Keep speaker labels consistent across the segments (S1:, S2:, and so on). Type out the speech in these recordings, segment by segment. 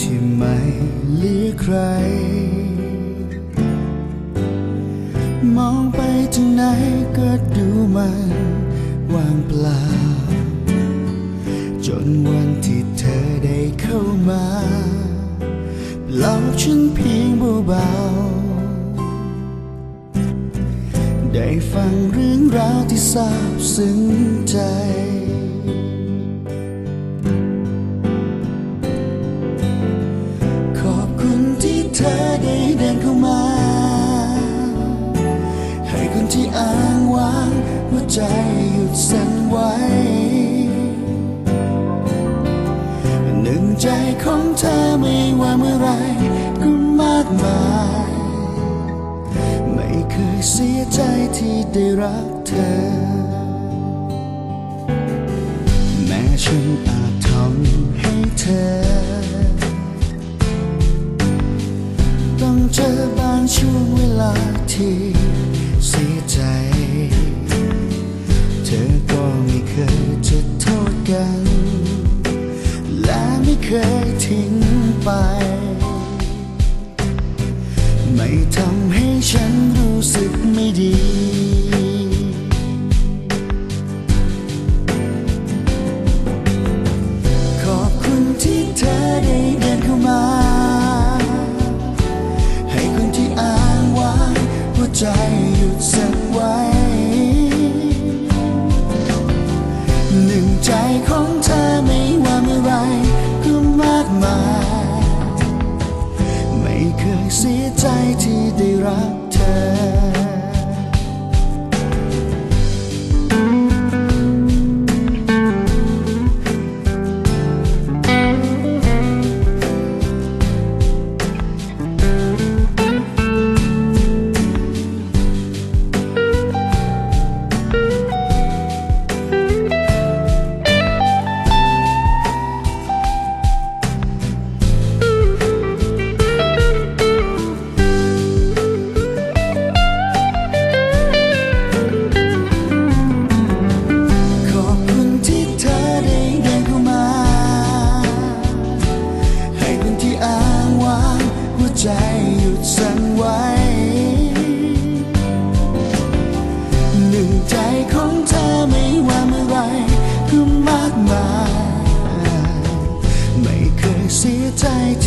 S1: ที่ไม่เหลือใคร มองไปทางไหนก็ดูมันว่างเปล่า จนวันที่เธอได้เข้ามาหลอกฉันเพียงเบาๆได้ฟังเรื่องราวที่ซาบซึ้งใจ อ้างว้างหัวใจหยุดสั่นไหวหนึ่งใจของเธอไม่ว่าเมื่อไรก็มากมาย ไม่เคยเสียใจที่ได้รักเธอ แม้ฉันอาจทำให้เธอ ต้องเจอบางช่วงเวลาที่ เคยทิ้งไป ไม่ทำให้ฉันรู้สึกไม่ดี เคยเสียใจที่ได้รักเธอ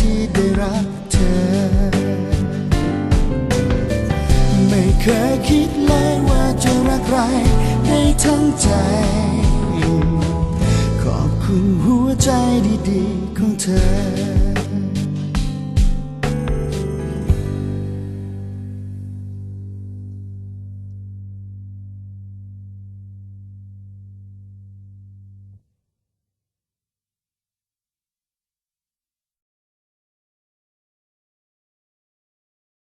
S1: ที่ได้รักเธอ ไม่เคยคิดเลยว่าจะรักใครได้ทั้งใจ ขอบคุณหัวใจดีๆของเธอ